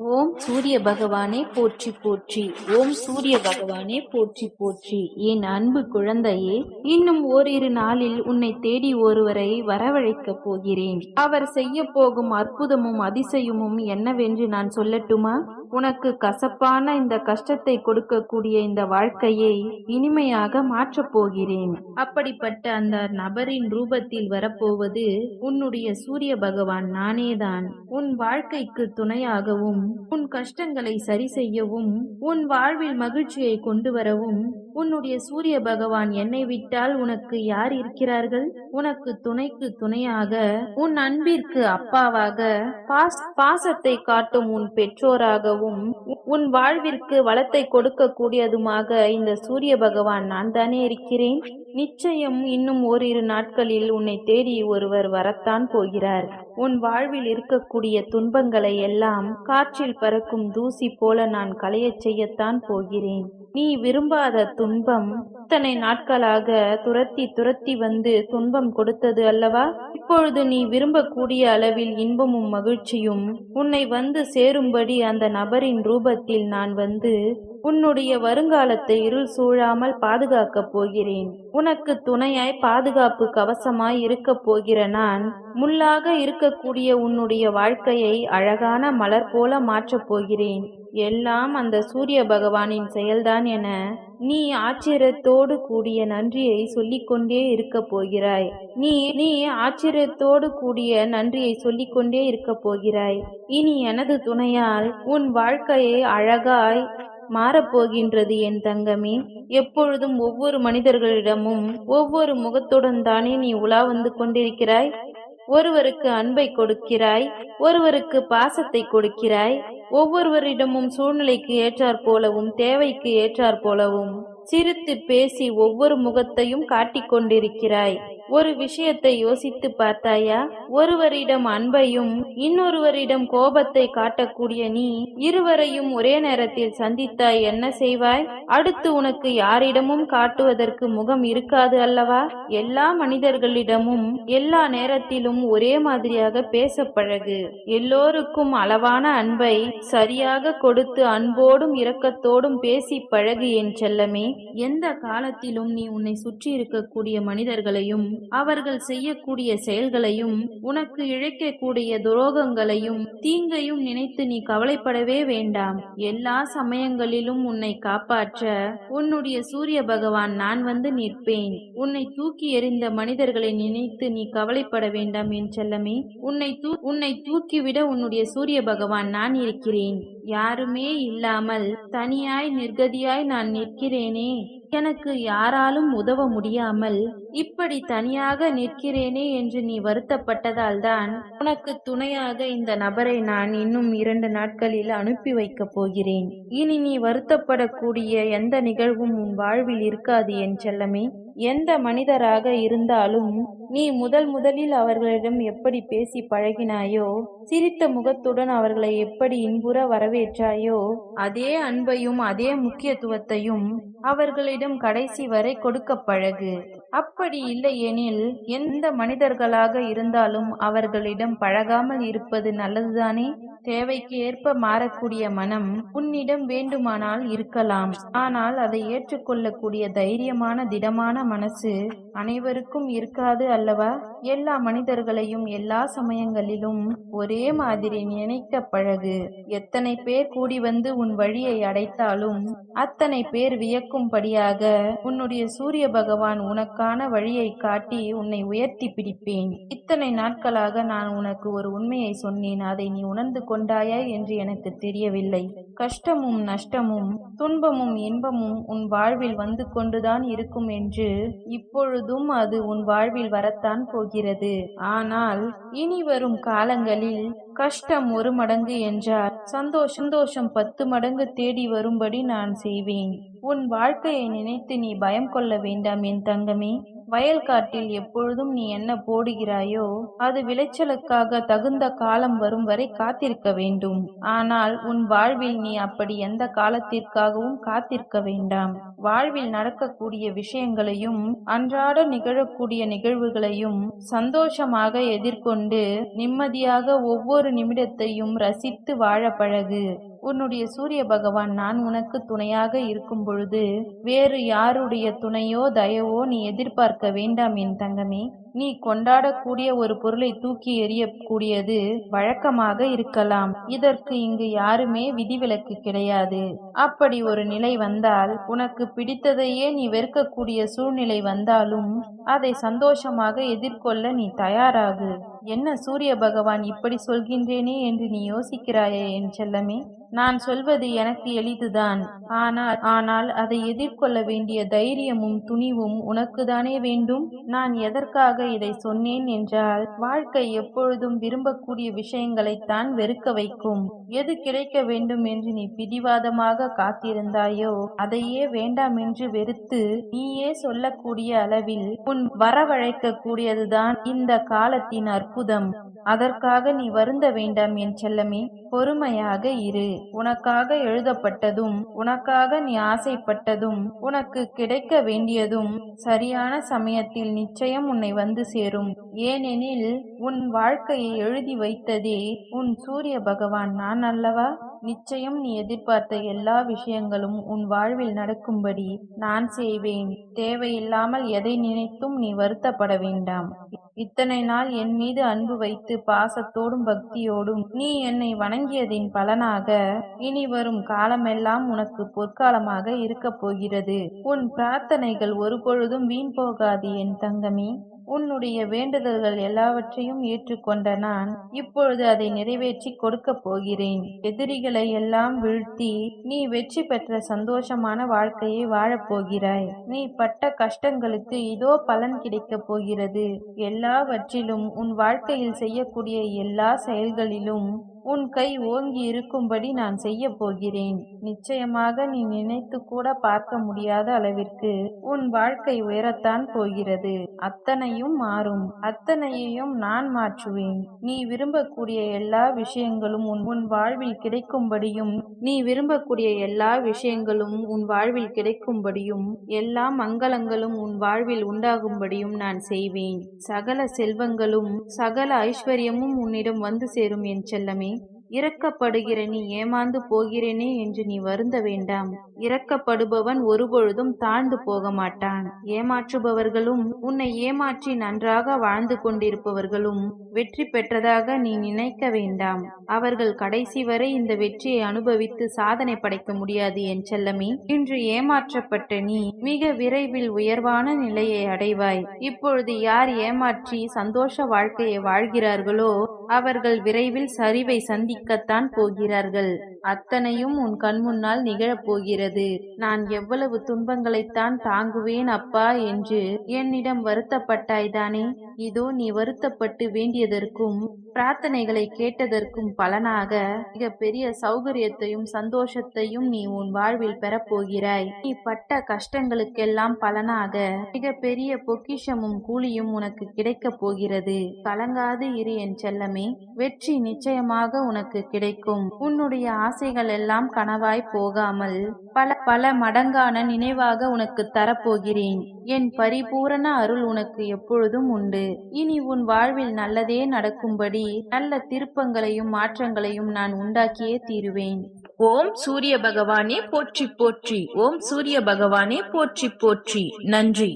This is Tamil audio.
ஓம் சூரிய பகவானே போற்றி போற்றி. ஓம் சூரிய பகவானே போற்றி போற்றி. என் அன்பு குழந்தையே இன்னும் ஓரிரு நாளில் உன்னை தேடி ஒருவரை வரவழைக்கப் போகிறேன். அவர் செய்ய போகும் அற்புதமும் அதிசயமும் என்னவென்று நான் சொல்லட்டுமா? உனக்கு கசப்பான இந்த கஷ்டத்தை கொடுக்கக்கூடிய இந்த வாழ்க்கையை இனிமையாக மாற்றப் போகிறேன். அப்படிப்பட்ட அந்த நபரின் ரூபத்தில் வரப்போவது உன்னுடைய சூரிய பகவான் நானேதான். உன் வாழ்க்கைக்கு துணையாகவும் உன் கஷ்டங்களை சரி செய்யவும் உன் வாழ்வில் மகிழ்ச்சியை கொண்டு வரவும் உன்னுடைய சூரிய பகவான் என்னை விட்டால் உனக்கு யார் இருக்கிறார்கள்? உனக்கு துணைக்கு துணையாக உன் அன்பிற்கு அப்பாவாக பாஸ் பாசத்தை காட்டும் உன் பெற்றோராகவும் உன் வாழ்விற்கு வளத்தை கொடுக்கக்கூடியதுமாக இந்த சூரிய பகவான் நான் தானே இருக்கிறேன்? நிச்சயம் இன்னும் ஓரிரு நாட்களில் உன்னை தேடி ஒருவர் வரத்தான் போகிறார். உன் வாழ்வில் இருக்கக்கூடிய துன்பங்களை எல்லாம் காற்றில் பறக்கும் தூசி போல நான் களையச் செய்யத்தான் போகிறேன். நீ விரும்பாத துன்பம் இத்தனை நாட்களாக துரத்தி துரத்தி வந்து துன்பம் கொடுத்தது அல்லவா? இப்பொழுது நீ விரும்பக்கூடிய அளவில் இன்பமும் மகிழ்ச்சியும் உன்னை வந்து சேரும்படி அந்த நபரின் ரூபத்தில் நான் வந்து உன்னுடைய வருங்காலத்தை இருள் சூழாமல் பாதுகாக்கப் போகிறேன். உனக்கு துணையாய் பாதுகாப்பு கவசமாய் இருக்கப் போகிற நான் முள்ளாக இருக்கக்கூடிய உன்னுடைய வாழ்க்கையை அழகான மலர் போல மாற்றப் போகிறேன். எல்லாம் அந்த சூரிய பகவானின் செயல்தான் என நீ ஆச்சரியத்தோடு கூடிய நன்றியை சொல்லிக்கொண்டே இருக்க போகிறாய். நீ நீ ஆச்சரியத்தோடு கூடிய நன்றியை சொல்லிக்கொண்டே இருக்க போகிறாய். இனி எனது துணையால் உன் வாழ்க்கையை அழகாய் மாறப்போகின்றது என் தங்கமே. எப்பொழுதும் ஒவ்வொரு மனிதர்களிடமும் ஒவ்வொரு முகத்துடன் தானே நீ உலா வந்து கொண்டிருக்கிறாய்? ஒருவருக்கு அன்பை கொடுக்கிறாய் ஒருவருக்கு பாசத்தை கொடுக்கிறாய் ஒவ்வொருவரிடமும் சூழ்நிலைக்கு ஏற்றாற் போலவும் தேவைக்கு ஏற்றாற் போலவும். சிரித்து பேசி ஒவ்வொரு முகத்தையும் காட்டிக் கொண்டிருக்கிறாய். ஒரு விஷயத்தை யோசித்து பார்த்தாயா? ஒருவரிடம் அன்பையும் இன்னொருவரிடம் கோபத்தை காட்டக்கூடிய நீ இருவரையும் ஒரே நேரத்தில் சந்தித்தாய் என்ன செய்வாய்? அடுத்து உனக்கு யாரிடமும் காட்டுவதற்கு முகம் இருக்காது அல்லவா? எல்லா மனிதர்களிடமும் எல்லா நேரத்திலும் ஒரே மாதிரியாக பேச பழகு. எல்லோருக்கும் அளவான அன்பை சரியாக கொடுத்து அன்போடும் இரக்கத்தோடும் பேசி பழகு என் செல்லமே. எந்த காலத்திலும் நீ உன்னை சுற்றி இருக்கக்கூடிய மனிதர்களையும் அவர்கள் செய்யக்கூடிய செயல்களையும் உனக்கு இழைக்கக்கூடிய துரோகங்களையும் தீங்கையும் நினைத்து நீ கவலைப்படவே வேண்டாம். எல்லா சமயங்களிலும் உன்னை காப்பாற்ற உன்னுடைய சூரிய பகவான் நான் வந்து நிற்பேன். உன்னை தூக்கி எறிந்த மனிதர்களை நினைத்து நீ கவலைப்பட வேண்டாம் என் செல்லமே. உன்னை தூ உன்னை தூக்கிவிட உன்னுடைய சூரிய பகவான் நான் இருக்கிறேன். யாருமே இல்லாமல் தனியாய் நிர்கதியாய் நான் நிற்கிறேனே. எனக்கு யாராலும் உதவ முடியாமல் இப்படி தனியாக நிற்கிறேனே என்று நீ வருத்தப்பட்டதால் தான் உனக்கு துணையாக இந்த நபரை நான் இன்னும் இரண்டு நாட்களில் அனுப்பி வைக்கப் போகிறேன். இனி நீ வருத்தப்படக்கூடிய எந்த நிகழ்வும் உன் வாழ்வில் இருக்காது என் செல்லமே. எந்த மனிதராக இருந்தாலும் நீ முதல் முதலில் அவர்களிடம் எப்படி பேசி பழகினாயோ சிரித்த முகத்துடன் அவர்களை எப்படி இன்புற வரவேற்றாயோ அதே அன்பையும் அதே முக்கியத்துவத்தையும் அவர்களிடம் கடைசி வரை கொடுக்க பழகு. அப்படி இல்லையெனில் எந்த மனிதர்களாக இருந்தாலும் அவர்களிடம் பழகாமல் இருப்பது நல்லதுதானே? தேவைக்கு ஏற்ப மாறக்கூடிய மனம் உன்னிடம் வேண்டுமானால் இருக்கலாம். ஆனால் அதை ஏற்றுக்கொள்ளக்கூடிய தைரியமான திடமான மனசு அனைவருக்கும் இருக்காது அல்லவா? எல்லா மனிதர்களையும் எல்லா சமயங்களிலும் ஒரே மாதிரி நினைக்க பழகு. எத்தனை பேர் கூடி வந்து உன் வழியை அடைத்தாலும் அத்தனை பேர் வியக்கும்படியாக உன்னுடைய சூரிய பகவான் உனக்கான வழியை காட்டி உன்னை உயர்த்தி பிடிப்பேன். இத்தனை நாட்களாக நான் உனக்கு ஒரு உண்மையை சொன்னேன். அதை நீ உணர்ந்து கொண்டாயா என்று எனக்கு தெரியவில்லை. கஷ்டமும் நஷ்டமும் துன்பமும் இன்பமும் உன் வாழ்வில் வந்து கொண்டுதான் இருக்கும் என்று இப்பொழுது இப்பொழுதும் அது உன் வாழ்வில் வரத்தான் போகிறது. ஆனால் இனி வரும் காலங்களில் கஷ்டம் ஒரு மடங்கு என்றால் சந்தோஷம் சந்தோஷம் பத்து மடங்கு தேடி வரும்படி நான் செய்வேன். உன் வாழ்க்கையை நினைத்து நீ பயம் கொள்ள வேண்டாம் என் தங்கமே. வயல்காட்டில் எப்பொழுதும் நீ என்ன போடுகிறாயோ அது விளைச்சலுக்காக தகுந்த காலம் வரும் வரை காத்திருக்க வேண்டும். ஆனால் உன் வாழ்வில் நீ அப்படி எந்த காலத்திற்காகவும் காத்திருக்க வேண்டாம். வாழ்வில் நடக்கக்கூடிய விஷயங்களையும் அன்றாட நிகழக்கூடிய நிகழ்வுகளையும் சந்தோஷமாக எதிர்கொண்டு நிம்மதியாக ஒவ்வொரு நிமிடத்தையும் ரசித்து வாழ பழகு. உன்னுடைய சூரிய பகவான் நான் உனக்கு துணையாக இருக்கும் பொழுது வேறு யாருடைய துணையோ தயவோ நீ எதிர்பார்க்க வேண்டாம் என் தங்கமே. நீ கொண்டாடக்கூடிய ஒரு பொருளை தூக்கி எறியக்கூடியது வழக்கமாக இருக்கலாம். இதற்கு இங்கு யாருமே விதிவிலக்கு கிடையாது. அப்படி ஒரு நிலை வந்தால் உனக்கு பிடித்ததையே நீ வெறுக்கக்கூடிய சூழ்நிலை வந்தாலும் அதை சந்தோஷமாக எதிர்கொள்ள நீ தயாராகு. என்ன சூரிய பகவான் இப்படி சொல்கின்றேனே என்று நீ யோசிக்கிறாயே என் செல்லமே. நான் சொல்வது எனக்கு எளிதுதான். ஆனால் ஆனால் அதை எதிர்கொள்ள வேண்டிய தைரியமும் துணிவும் உனக்குதானே வேண்டும்? நான் எதற்காக இதை சொன்னேன் என்றால் வாழ்க்கை எப்பொழுதும் விரும்பக்கூடிய விஷயங்களைத்தான் வெறுக்க வைக்கும். எது கிடைக்க வேண்டும் என்று நீ பிடிவாதமாக காத்திருந்தாயோ அதையே வேண்டாம் என்று வெறுத்து நீயே சொல்லக்கூடிய அளவில் உன் வரவழைக்க கூடியதுதான் இந்த காலத்தின் அற்புதம். அதற்காக நீ வருந்த வேண்டாம் என் செல்லமே பொறுமையாக இரு. உனக்காக எழுதப்பட்டதும் உனக்காக நீ ஆசைப்பட்டதும் உனக்கு கிடைக்க வேண்டியதும் சரியான சமயத்தில் நிச்சயம் உன்னை வந்து சேரும். ஏனெனில் உன் வாழ்க்கையை எழுதி வைத்ததே உன் சூரிய பகவான். நான் அல்லவா? நிச்சயம் நீ எதிர்பார்த்த எல்லா விஷயங்களும் உன் வாழ்வில் நடக்கும்படி நான் செய்வேன். தேவையில்லாமல் எதை நினைத்தும் நீ வருத்தப்பட வேண்டாம். இத்தனை நாள் என் மீது அன்பு வைத்து பாசத்தோடும் பக்தியோடும் நீ என்னை வணங்கியதின் பலனாக இனி வரும் காலமெல்லாம் உனக்கு பொற்காலமாக இருக்கப் போகிறது. உன் பிரார்த்தனைகள் ஒரு பொழுதும் வீண் போகாது என் தங்கமே. உன்னுடைய வேண்டுதல்கள் எல்லாவற்றையும் ஏற்றுக்கொண்ட நான் இப்பொழுது அதை நிறைவேற்றி கொடுக்கப் போகிறேன். எதிரிகளை எல்லாம் வீழ்த்தி நீ வெற்றி பெற்ற சந்தோஷமான வாழ்க்கையை வாழப் போகிறாய். நீ பட்ட கஷ்டங்களுக்கு இதோ பலன் கிடைக்கப் போகிறது. எல்லாவற்றிலும் உன் வாழ்க்கையில் செய்யக்கூடிய எல்லா செயல்களிலும் உன் கை ஓங்கி இருக்கும்படி நான் செய்ய போகிறேன். நிச்சயமாக நீ நினைத்து கூட பார்க்க முடியாத அளவிற்கு உன் வாழ்க்கை உயரத்தான் போகிறது. அத்தனையும் மாறும். அத்தனையையும் நான் மாற்றுவேன். நீ விரும்பக்கூடிய எல்லா விஷயங்களும் உன் உன் வாழ்வில் கிடைக்கும்படியும் நீ விரும்பக்கூடிய எல்லா விஷயங்களும் உன் வாழ்வில் கிடைக்கும்படியும் எல்லா மங்களங்களும் உன் வாழ்வில் உண்டாகும்படியும் நான் செய்வேன். சகல செல்வங்களும் சகல ஐஸ்வர்யமும் உன்னிடம் வந்து சேரும் என் செல்லமே. இரக்கப்படுகிற நீ ஏமாந்து போகிறேனே என்று நீ வருந்த வேண்டாம். இறக்கப்படுபவன் ஒருபொழுதும் தாழ்ந்து போக மாட்டான் ஏமாற்றுபவர்களும் உன்னை ஏமாற்றி நன்றாக வாழ்ந்து கொண்டிருப்பவர்களும் வெற்றி பெற்றதாக நீ நினைக்க வேண்டாம். அவர்கள் கடைசி வரை இந்த வெற்றியை அனுபவித்து சாதனை படைக்க முடியாது என் செல்லமே. இன்று ஏமாற்றப்பட்ட நீ மிக விரைவில் உயர்வான நிலையை அடைவாய். இப்பொழுது யார் ஏமாற்றி சந்தோஷ வாழ்க்கையை வாழ்கிறார்களோ அவர்கள் விரைவில் சரிவை சந்திக்கத்தான் போகிறார்கள். அத்தனையும் உன் கண்முன்னால் முன்னால் நிகழப்போகிறது. நான் எவ்வளவு துன்பங்களைத்தான் தாங்குவேன் அப்பா என்று என்னிடம் வருத்தப்பட்டாய்தானே இதோ நீ வருத்தப்பட்டு வேண்டியதற்கும் பிரார்த்தனைகளை கேட்டதற்கும் பலனாக மிக பெரிய சௌகரியத்தையும் சந்தோஷத்தையும் நீ உன் வாழ்வில் பெறப்போகிறாய். நீ பட்ட கஷ்டங்களுக்கெல்லாம் பலனாக மிக பெரிய பொக்கிஷமும் கூலியும் உனக்கு கிடைக்கப் போகிறது. கலங்காது இரு என் செல்லமே வெற்றி நிச்சயமாக உனக்கு கிடைக்கும். உன்னுடைய ஆசைகள் எல்லாம் கனவாய் போகாமல் பல பல மடங்கான நினைவாக உனக்கு தரப்போகிறேன். என் பரிபூரண அருள் உனக்கு எப்பொழுதும் உண்டு. இனி உன் வாழ்வில் நல்லதே நடக்கும்படி நல்ல திருப்பங்களையும் மாற்றங்களையும் நான் உண்டாக்கியே தீருவேன். ஓம் சூரிய பகவானே போற்றி போற்றி. ஓம் சூரிய பகவானே போற்றி போற்றி. நன்றி.